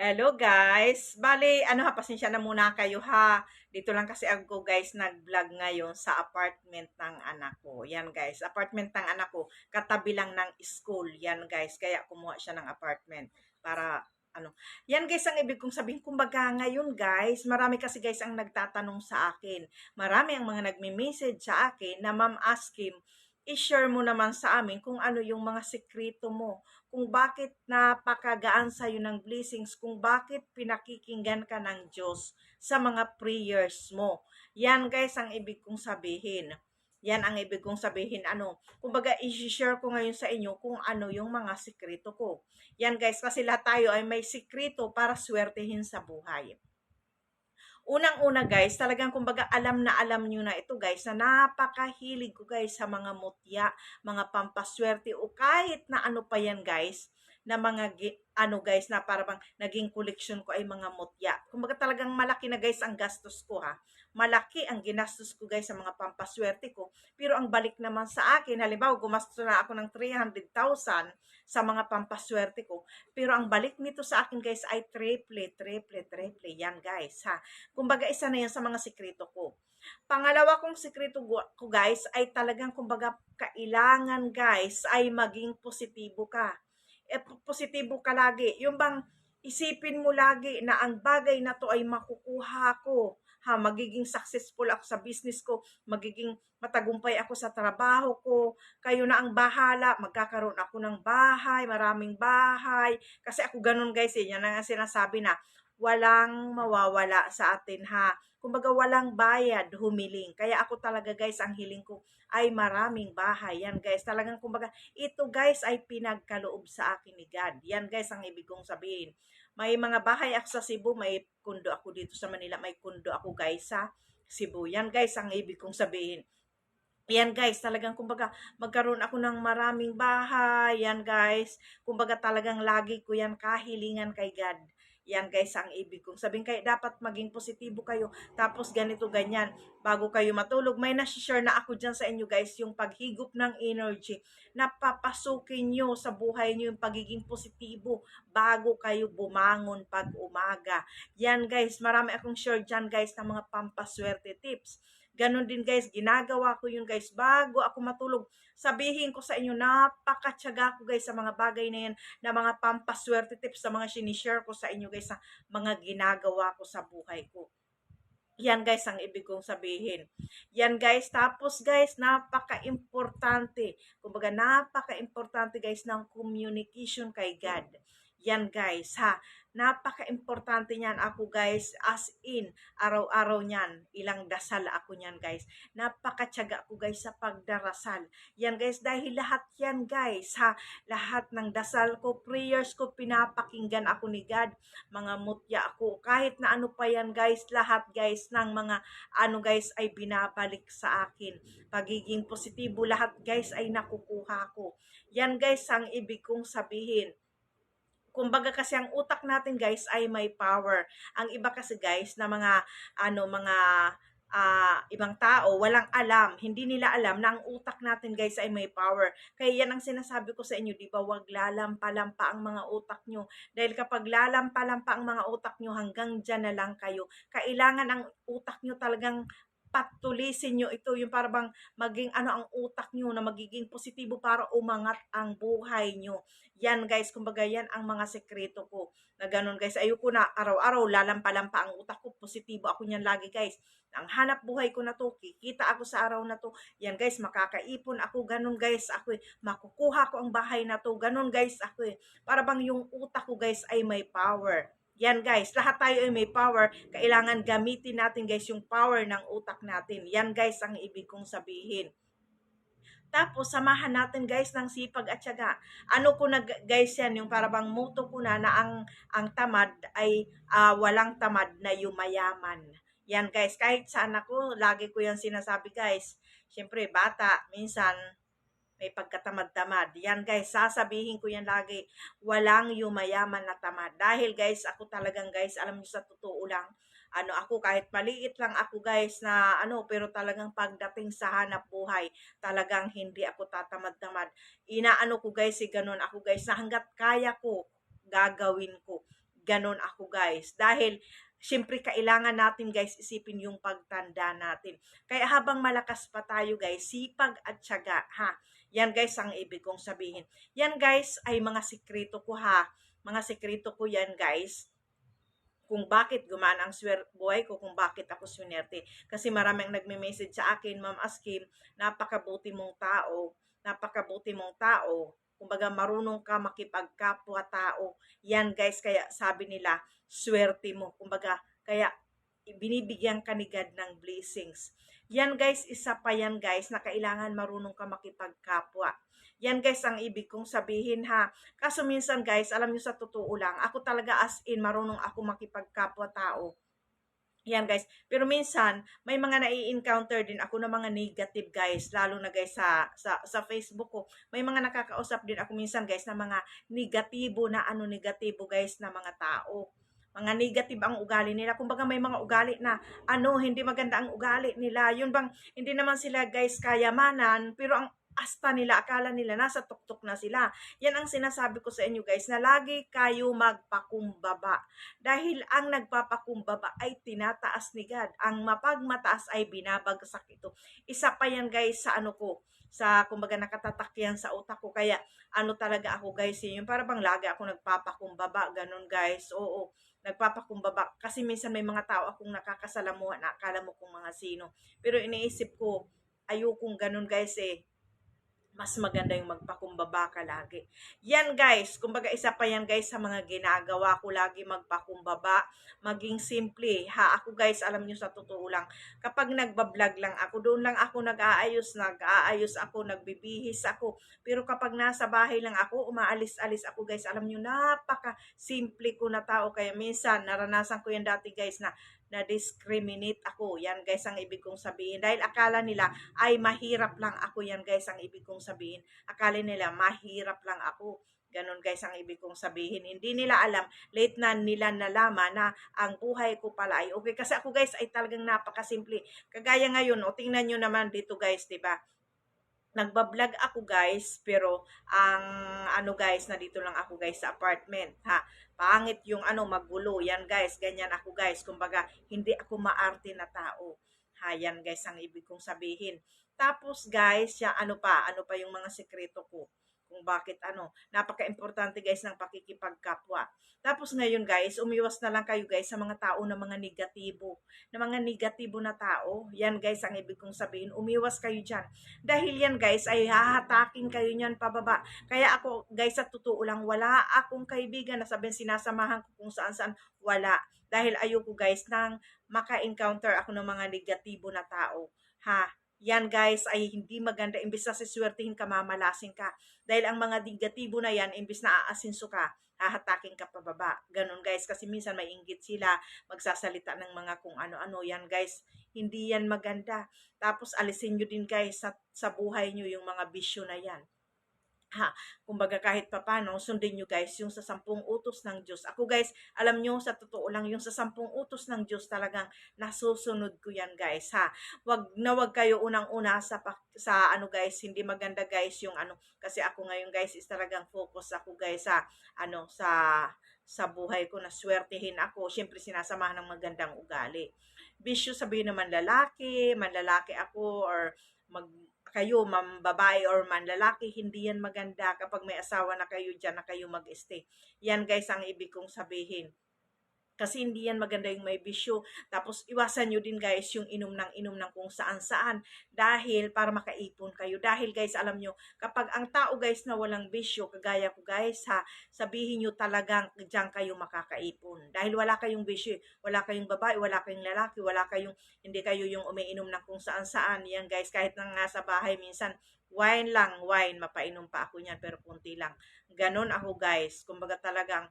Hello guys! Bali, ano ha, pasensya na muna kayo ha. Dito lang kasi ako guys nag-vlog ngayon sa apartment ng anak ko. Yan guys, apartment ng anak ko. Katabi lang ng school. Yan guys, kaya kumuha siya ng apartment para ano. Yan guys ang ibig kong sabihin. Kumbaga ngayon guys, marami kasi guys ang nagtatanong sa akin. Marami ang mga nagme-message sa akin na Ma'am Askim, i-share mo naman sa amin kung ano yung mga sekreto mo, kung bakit napakagaan sa iyo ng blessings, kung bakit pinakikinggan ka ng Diyos sa mga prayers mo. Yan guys ang ibig kong sabihin. Yan ang ibig kong sabihin. Ano, kumbaga i-share ko ngayon sa inyo kung ano yung mga sekreto ko. Yan guys, kasi lahat tayo ay may sekreto para swertehin sa buhay. Unang-una guys, talagang kumbaga alam na alam nyo na ito guys, na napakahilig ko guys sa mga mutya, mga pampaswerte o kahit na ano pa yan guys, na mga ano guys na para bang naging collection ko ay mga mutya. Kumbaga talagang malaki na guys ang gastos ko ha. Malaki ang ginastos ko guys sa mga pampaswerte ko. Pero ang balik naman sa akin, halimbawa gumastos na ako ng 300,000 sa mga pampaswerte ko. Pero ang balik nito sa akin guys ay triple, triple, triple. Yan guys ha. Kumbaga isa na yan sa mga sikreto ko. Pangalawa kong sikreto ko guys ay talagang kumbaga kailangan guys ay maging positibo ka. E, positibo ka lagi. Yung bang isipin mo lagi na ang bagay na to ay makukuha ko ha, magiging successful ako sa business ko, magiging matagumpay ako sa trabaho ko, kayo na ang bahala, magkakaroon ako ng bahay, maraming bahay, kasi ako ganun guys, eh, yan ang sinasabi na, walang mawawala sa atin ha. Kumbaga walang bayad humiling. Kaya ako talaga guys, ang hiling ko ay maraming bahay. Yan guys, talagang kumbaga ito guys ay pinagkaloob sa akin ni God. Yan guys ang ibig kong sabihin. May mga bahay ako sa Cebu, may kundo ako dito sa Manila, may kundo ako guys sa Cebu. Yan guys ang ibig kong sabihin. Yan guys, talagang kumbaga magkaroon ako ng maraming bahay. Yan guys, kumbaga talagang lagi ko yan kahilingan kay God. Yan guys ang ibig kong sabihin. Kaya dapat maging positibo kayo. Tapos ganito, ganyan. Bago kayo matulog, may nasi-share na ako dyan sa inyo guys, yung paghigop ng energy. Napapasukin nyo sa buhay nyo yung pagiging positibo bago kayo bumangon pag umaga. Yan guys, marami akong share dyan guys ng mga pampaswerte tips Ganon din guys, ginagawa ko yun guys bago ako matulog. Sabihin ko sa inyo, napakatsaga ko guys sa mga bagay na yan, na mga pampaswerte tips, sa mga sinishare ko sa inyo guys, sa mga ginagawa ko sa buhay ko. Yan guys ang ibig kong sabihin. Yan guys, tapos guys, napaka-importante. Kumbaga, napaka-importante guys ng communication kay God. Yan guys, ha. Napaka-importante niyan ako guys as in araw-araw niyan. Ilang dasal ako niyan guys. Napakatyaga ko guys sa pagdarasal. Yan guys dahil lahat yan guys ha. Lahat ng dasal ko prayers ko pinapakinggan ako ni God. Mga mutya ako kahit na ano pa yan guys lahat guys ng mga ano guys ay binabalik sa akin. Pagiging positibo lahat guys ay nakukuha ko. Yan guys ang ibig kong sabihin kumbaga kasi ang utak natin guys ay may power. Ang iba kasi guys na mga ano mga uh, ibang tao walang alam, hindi nila alam na ang utak natin guys ay may power. Kaya yan ang sinasabi ko sa inyo, di ba? Wag lalampa-lampa ang mga utak nyo. Dahil kapag lalampa-lampa ang mga utak nyo, hanggang dyan na lang kayo. Kailangan ang utak nyo talagang patulisin nyo ito, yung para bang maging ano ang utak nyo na magiging positibo para umangat ang buhay nyo. Yan guys, kumbaga yan ang mga sekreto ko. Na ganun guys, ayoko na araw-araw lalampa-lampa ang utak ko, positibo ako niyan lagi guys. Ang hanap buhay ko na to, kikita ako sa araw na to. Yan guys, makakaipon ako, ganun guys, ako makukuha ko ang bahay na to, ganun guys, ako eh. Para bang yung utak ko guys ay may power. Yan guys, lahat tayo ay may power. Kailangan gamitin natin guys yung power ng utak natin. Yan guys ang ibig kong sabihin. Tapos, samahan natin guys ng sipag at syaga. Ano ko na guys yan, yung parabang muto ko na na ang, ang tamad ay uh, walang tamad na yumayaman. Yan guys, kahit saan ako, lagi ko yan sinasabi guys. Siyempre, bata, minsan, may pagkatamad-tamad. Yan guys, sasabihin ko yan lagi, walang yumayaman na tamad. Dahil guys, ako talagang guys, alam niyo sa totoo lang, ano ako kahit maliit lang ako guys na ano pero talagang pagdating sa hanap buhay talagang hindi ako tatamad-tamad inaano ko guys si ganun ako guys na hanggat kaya ko gagawin ko Ganon ako guys. Dahil Siyempre, kailangan natin guys isipin yung pagtanda natin. Kaya habang malakas pa tayo guys, sipag at tiyaga ha. Yan guys ang ibig kong sabihin. Yan guys ay mga sikreto ko ha. Mga sikreto ko yan guys kung bakit gumana ang swer buhay ko, kung bakit ako swinerte. Kasi maraming nagme-message sa akin, Ma'am Askim, napakabuti mong tao, napakabuti mong tao, kumbaga marunong ka makipagkapwa tao. Yan guys, kaya sabi nila, swerte mo. Kumbaga, kaya binibigyan ka ni God ng blessings. Yan guys, isa pa yan guys na kailangan marunong ka makipagkapwa. Yan guys ang ibig kong sabihin ha. Kaso minsan guys, alam nyo sa totoo lang, ako talaga as in marunong ako makipagkapwa tao. Yan guys. Pero minsan, may mga nai-encounter din ako ng mga negative guys. Lalo na guys sa, sa, sa Facebook ko. May mga nakakausap din ako minsan guys na mga negatibo na ano negatibo guys na mga tao mga negative ang ugali nila. Kumbaga may mga ugali na ano, hindi maganda ang ugali nila. Yun bang, hindi naman sila guys kayamanan, pero ang asta nila, akala nila nasa tuktok na sila. Yan ang sinasabi ko sa inyo guys, na lagi kayo magpakumbaba. Dahil ang nagpapakumbaba ay tinataas ni God. Ang mapagmataas ay binabagsak ito. Isa pa yan guys sa ano ko, sa kumbaga nakatatak yan sa utak ko. Kaya ano talaga ako guys, yun para bang lagi ako nagpapakumbaba, ganun guys. Oo, nagpapakumbaba. Kasi minsan may mga tao akong nakakasalamuha na akala mo kung mga sino. Pero iniisip ko, ayokong ganun guys eh mas maganda yung magpakumbaba ka lagi. Yan guys, kumbaga isa pa yan guys sa mga ginagawa ko lagi magpakumbaba, maging simple. Ha, ako guys, alam nyo sa totoo lang, kapag nagbablog lang ako, doon lang ako nag-aayos, nag-aayos ako, nagbibihis ako. Pero kapag nasa bahay lang ako, umaalis-alis ako guys, alam nyo, napaka simple ko na tao. Kaya minsan, naranasan ko yan dati guys na na-discriminate ako. Yan guys ang ibig kong sabihin. Dahil akala nila ay mahirap lang ako. Yan guys ang ibig kong sabihin. Akala nila mahirap lang ako. Ganon guys ang ibig kong sabihin. Hindi nila alam, late na nila nalaman na ang buhay ko pala ay okay. Kasi ako guys ay talagang napakasimple. Kagaya ngayon, o tingnan nyo naman dito guys, ba? Nagbablog ako guys, pero ang ano guys, na dito lang ako guys sa apartment, ha. Pangit yung ano, magulo. Yan guys, ganyan ako guys. Kumbaga, hindi ako maarte na tao. Ha, yan guys ang ibig kong sabihin. Tapos guys, ya, ano pa, ano pa yung mga sekreto ko kung bakit ano, napaka-importante guys ng pakikipagkapwa. Tapos ngayon guys, umiwas na lang kayo guys sa mga tao na mga negatibo, na mga negatibo na tao. Yan guys ang ibig kong sabihin, umiwas kayo dyan. Dahil yan guys ay hahatakin kayo niyan pababa. Kaya ako guys sa totoo lang, wala akong kaibigan na sabihin sinasamahan ko kung saan saan, wala. Dahil ayoko guys nang maka-encounter ako ng mga negatibo na tao. Ha, yan guys ay hindi maganda. Imbis na siswertihin ka mamalasin ka. Dahil ang mga negatibo na yan imbis na aasinso ka hahatakin ka pababa. Ganun guys kasi minsan may inggit sila magsasalita ng mga kung ano-ano. Yan guys hindi yan maganda. Tapos alisin nyo din guys sa, sa buhay nyo yung mga bisyo na yan ha, kumbaga kahit papano, sundin nyo guys yung sa sampung utos ng Diyos. Ako guys, alam nyo sa totoo lang, yung sa sampung utos ng Diyos talagang nasusunod ko yan guys ha. Wag na wag kayo unang-una sa, sa ano guys, hindi maganda guys yung ano, kasi ako ngayon guys is talagang focus ako guys sa ano, sa sa buhay ko na swertehin ako. Siyempre sinasamahan ng magandang ugali. Bisyo sabihin naman lalaki, manlalaki ako or mag kayo, mam babae or man lalaki, hindi yan maganda kapag may asawa na kayo dyan na kayo mag-stay. Yan guys ang ibig kong sabihin. Kasi hindi yan maganda yung may bisyo. Tapos iwasan nyo din guys yung inom ng inom ng kung saan saan. Dahil para makaipon kayo. Dahil guys alam nyo, kapag ang tao guys na walang bisyo, kagaya ko guys ha, sabihin nyo talagang dyan kayo makakaipon. Dahil wala kayong bisyo. Wala kayong babae, wala kayong lalaki, wala kayong, hindi kayo yung umiinom ng kung saan saan. Yan guys, kahit na nga sa bahay minsan, wine lang, wine, mapainom pa ako niyan, pero kunti lang. Ganon ako guys. Kumbaga talagang,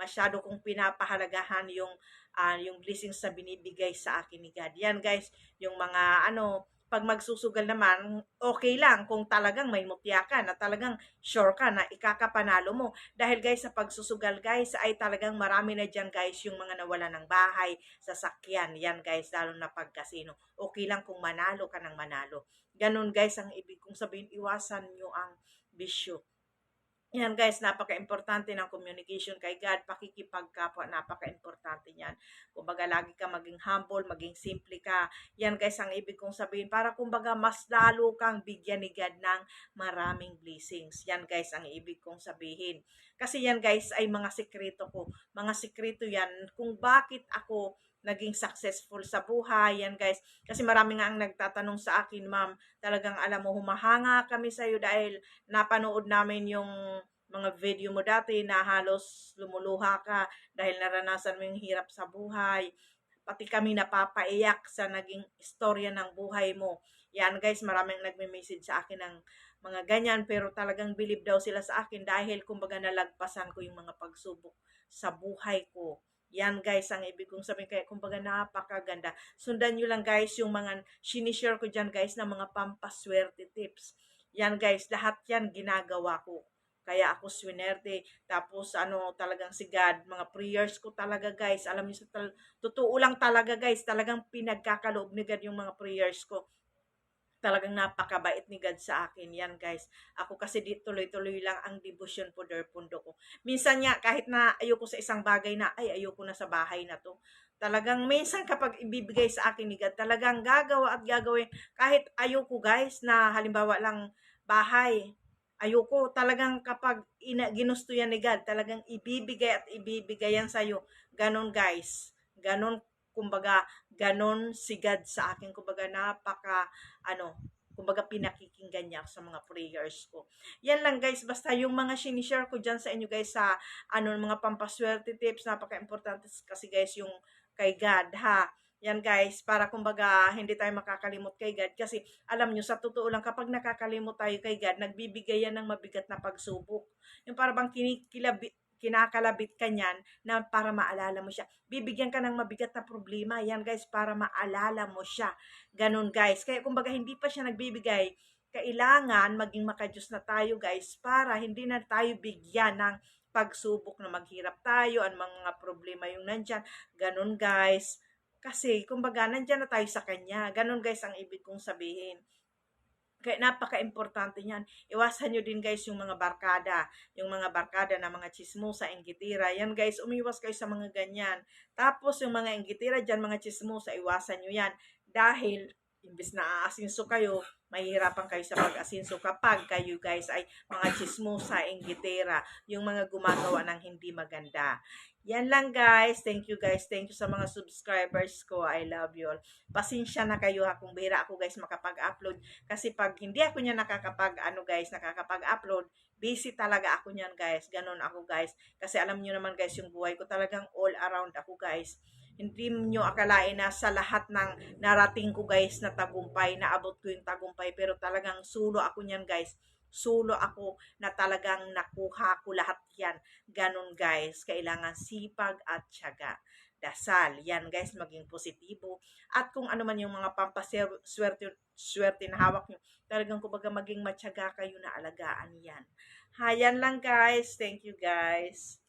masyado kong pinapahalagahan yung uh, yung blessings na binibigay sa akin ni God. Yan guys, yung mga ano, pag magsusugal naman, okay lang kung talagang may mutya ka na talagang sure ka na ikakapanalo mo. Dahil guys, sa pagsusugal guys, ay talagang marami na dyan guys yung mga nawala ng bahay, sasakyan. Yan guys, lalo na pag kasino. Okay lang kung manalo ka ng manalo. Ganun guys, ang ibig kong sabihin, iwasan nyo ang bisyo Yan guys, napaka-importante ng communication kay God, pakikipagkapwa, napaka-importante niyan. Kumbaga lagi ka maging humble, maging simple ka. Yan guys ang ibig kong sabihin para kumbaga mas lalo kang bigyan ni God ng maraming blessings. Yan guys ang ibig kong sabihin. Kasi yan guys ay mga sekreto ko. Mga sekreto yan kung bakit ako naging successful sa buhay. Yan guys. Kasi marami nga ang nagtatanong sa akin, ma'am, talagang alam mo, humahanga kami sa iyo dahil napanood namin yung mga video mo dati na halos lumuluha ka dahil naranasan mo yung hirap sa buhay. Pati kami napapaiyak sa naging istorya ng buhay mo. Yan guys, maraming nagme-message sa akin ng mga ganyan pero talagang believe daw sila sa akin dahil kumbaga nalagpasan ko yung mga pagsubok sa buhay ko. Yan guys, ang ibig kong sabihin kaya kumbaga napakaganda. Sundan nyo lang guys yung mga sinishare ko dyan guys na mga pampaswerte tips. Yan guys, lahat yan ginagawa ko. Kaya ako swinerte. Tapos ano talagang si God, mga prayers ko talaga guys. Alam niyo sa totoo lang talaga guys, talagang pinagkakaloob ni God yung mga prayers ko talagang napakabait ni God sa akin. Yan guys. Ako kasi di tuloy-tuloy lang ang devotion po der pundo ko. Minsan nga kahit na ayoko sa isang bagay na ay ayoko na sa bahay na to. Talagang minsan kapag ibibigay sa akin ni God, talagang gagawa at gagawin kahit ayoko guys na halimbawa lang bahay. Ayoko talagang kapag ina, ginusto yan ni God, talagang ibibigay at ibibigay yan sa'yo. Ganon guys. Ganon kumbaga ganon si God sa akin. Kumbaga napaka ano, kumbaga pinakikinggan niya sa mga prayers ko. Yan lang guys, basta yung mga sinishare ko dyan sa inyo guys sa ano, mga pampaswerte tips, napaka-importante kasi guys yung kay God ha. Yan guys, para kumbaga hindi tayo makakalimot kay God kasi alam nyo, sa totoo lang kapag nakakalimot tayo kay God, nagbibigay yan ng mabigat na pagsubok. Yung para bang kinikilabi, kinakalabit ka niyan na para maalala mo siya. Bibigyan ka ng mabigat na problema. Yan guys, para maalala mo siya. Ganun guys. Kaya kumbaga hindi pa siya nagbibigay, kailangan maging makajus na tayo guys para hindi na tayo bigyan ng pagsubok na maghirap tayo, ang mga problema yung nandyan. Ganun guys. Kasi, kumbaga, nandyan na tayo sa kanya. Ganun guys ang ibig kong sabihin. Kaya napaka-importante niyan. Iwasan nyo din guys yung mga barkada. Yung mga barkada na mga chismosa, inggitira. Yan guys, umiwas kayo sa mga ganyan. Tapos yung mga inggitira dyan, mga chismosa, iwasan nyo yan. Dahil, imbes na aasinso kayo, mahihirapan kayo sa pag-asinso kapag kayo guys ay mga chismosa, inggitira. Yung mga gumagawa ng hindi maganda. Yan lang guys. Thank you guys. Thank you sa mga subscribers ko. I love you all. Pasensya na kayo ha kung bira ako guys makapag-upload. Kasi pag hindi ako niya nakakapag, ano guys, nakakapag-upload, busy talaga ako niyan guys. Ganon ako guys. Kasi alam niyo naman guys, yung buhay ko talagang all around ako guys. Hindi niyo akalain na sa lahat ng narating ko guys na tagumpay, naabot ko yung tagumpay. Pero talagang sulo ako niyan guys solo ako na talagang nakuha ko lahat yan. Ganon guys, kailangan sipag at tiyaga. Dasal, yan guys, maging positibo. At kung ano man yung mga pampaswerte swerte na hawak nyo, talagang kumbaga maging matyaga kayo na alagaan yan. Hayan lang guys. Thank you guys.